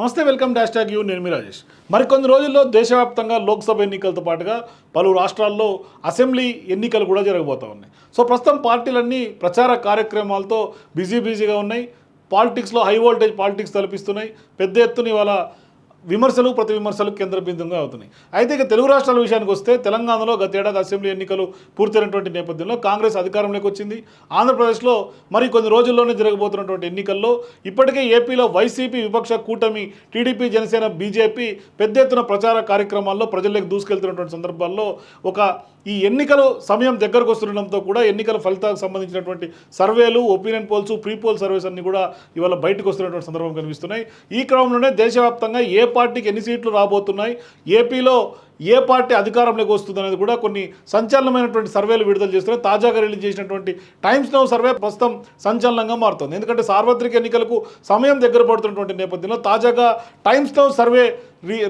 నమస్తే welcome dash tag you నేను మీ రాజేష్. మరికొన్ని రోజుల్లో దేశవ్యాప్తంగా లోక్సభ ఎన్నికలతో పాటుగా పలు రాష్ట్రాల్లో అసెంబ్లీ ఎన్నికలు కూడా జరగబోతూ ఉన్నాయి. సో ప్రస్తుతం పార్టీలన్నీ ప్రచార కార్యక్రమాలతో బిజీ బిజీగా ఉన్నాయి. పాలిటిక్స్లో హై వోల్టేజ్ పాలిటిక్స్ తలపిస్తున్నాయి. పెద్ద ఎత్తున ఇవాళ విమర్శలు ప్రతి విమర్శలు కేంద్ర బిందుగా అవుతున్నాయి. అయితే ఇక తెలుగు రాష్ట్రాల విషయానికి వస్తే తెలంగాణలో గత ఏడాది అసెంబ్లీ ఎన్నికలు పూర్తయినటువంటి నేపథ్యంలో కాంగ్రెస్ అధికారంలోకి వచ్చింది. ఆంధ్రప్రదేశ్లో మరి కొన్ని రోజుల్లోనే జరగబోతున్నటువంటి ఎన్నికల్లో ఇప్పటికే ఏపీలో వైసీపీ విపక్ష కూటమి టీడీపీ జనసేన బీజేపీ పెద్ద ఎత్తున ప్రచార కార్యక్రమాల్లో ప్రజల్లోకి దూసుకెళ్తున్నటువంటి సందర్భాల్లో ఒక ఈ ఎన్నికలు సమయం దగ్గరకు వస్తుండడంతో కూడా ఎన్నికల ఫలితాలకు సంబంధించినటువంటి సర్వేలు opinion polls pre poll surveys అన్ని కూడా ఇవాళ బయటకు వస్తున్నటువంటి సందర్భం కనిపిస్తున్నాయి. ఈ క్రమంలోనే దేశవ్యాప్తంగా ఏ పార్టీకి ఎన్ని సీట్లు రాబోతున్నాయి? ఏపీలో ఏ పార్టీ అధికారంలోకి వస్తుంది అనేది కూడా కొన్ని సంచలనమైనటువంటి సర్వేలు విడుదల చేస్తున్నాయి. తాజాగా రిలీజ్ చేసినటువంటి టైమ్స్ నౌ సర్వే ప్రస్తుతం సంచలనంగా మారుతుంది. ఎందుకంటే సార్వత్రిక ఎన్నికలకు సమయం దగ్గర పడుతున్నటువంటి నేపథ్యంలో తాజాగా Times Now survey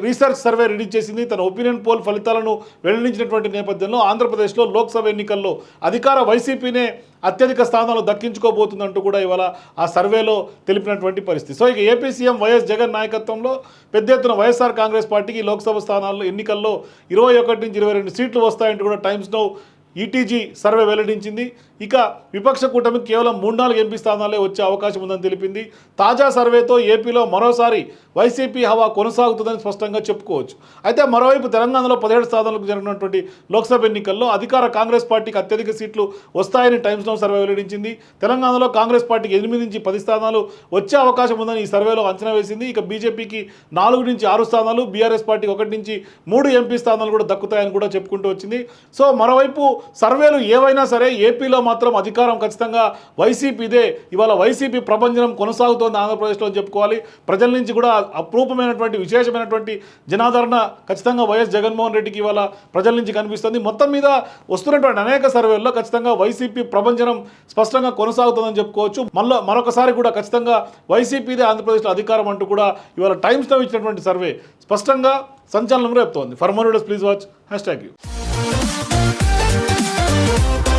research survey release చేసింది. తన ఒపీనియన్ పోల్ ఫలితాలను వెల్లడించినటువంటి నేపథ్యంలో ఆంధ్రప్రదేశ్లో లోక్సభ ఎన్నికల్లో అధికార వైసీపీనే అత్యధిక స్థానాలు దక్కించుకోబోతుందంటూ కూడా ఇవాళ ఆ సర్వేలో తెలిపినటువంటి పరిస్థితి. సో ఇక ఏపీ సీఎం వైఎస్ జగన్ నాయకత్వంలో పెద్ద ఎత్తున వైఎస్ఆర్ కాంగ్రెస్ పార్టీకి లోక్సభ స్థానాల్లో ఎన్నికల్లో ఇరవై ఒకటి నుంచి ఇరవై రెండు సీట్లు వస్తాయంటూ కూడా టైమ్స్ నౌ ఈటీజీ సర్వే వెల్లడించింది. ఇక విపక్ష కూటమికి కేవలం మూడు నాలుగు ఎంపీ స్థానాలే వచ్చే అవకాశం ఉందని తెలిపింది. తాజా సర్వేతో ఏపీలో మరోసారి వైసీపీ హవా కొనసాగుతుందని స్పష్టంగా చెప్పుకోవచ్చు. అయితే మరోవైపు తెలంగాణలో పదిహేడు స్థానాలకు జరిగినటువంటి లోక్సభ ఎన్నికల్లో అధికార కాంగ్రెస్ పార్టీకి అత్యధిక సీట్లు వస్తాయని టైమ్స్ నౌ సర్వే వెల్లడించింది. తెలంగాణలో కాంగ్రెస్ పార్టీకి ఎనిమిది నుంచి పది స్థానాలు వచ్చే అవకాశం ఉందని ఈ సర్వేలో అంచనా వేసింది. ఇక బీజేపీకి నాలుగు నుంచి ఆరు స్థానాలు బీఆర్ఎస్ పార్టీకి ఒకటి నుంచి మూడు ఎంపీ స్థానాలు కూడా దక్కుతాయని కూడా చెప్పుకుంటూ వచ్చింది. సో మరోవైపు సర్వేలు ఏవైనా సరే ఏపీలో మాత్రం అధికారం ఖచ్చితంగా వైసీపీదే. ఇవాళ వైసీపీ ప్రభంజనం కొనసాగుతోంది ఆంధ్రప్రదేశ్లో అని చెప్పుకోవాలి. ప్రజల నుంచి కూడా అప్రూపమైనటువంటి విశేషమైనటువంటి జనాదరణ ఖచ్చితంగా వైఎస్ జగన్మోహన్ రెడ్డికి ఇవాళ ప్రజల నుంచి కనిపిస్తుంది. మొత్తం మీద వస్తున్నటువంటి అనేక సర్వేల్లో ఖచ్చితంగా వైసీపీ ప్రభంజనం స్పష్టంగా కొనసాగుతుందని చెప్పుకోవచ్చు. మళ్ళీ మరొకసారి కూడా ఖచ్చితంగా వైసీపీదే ఆంధ్రప్రదేశ్లో అధికారం అంటూ కూడా ఇవాళ టైమ్స్లో ఇచ్చినటువంటి సర్వే స్పష్టంగా సంచలనం రేపుతోంది. For more please watch hashtag you Thank you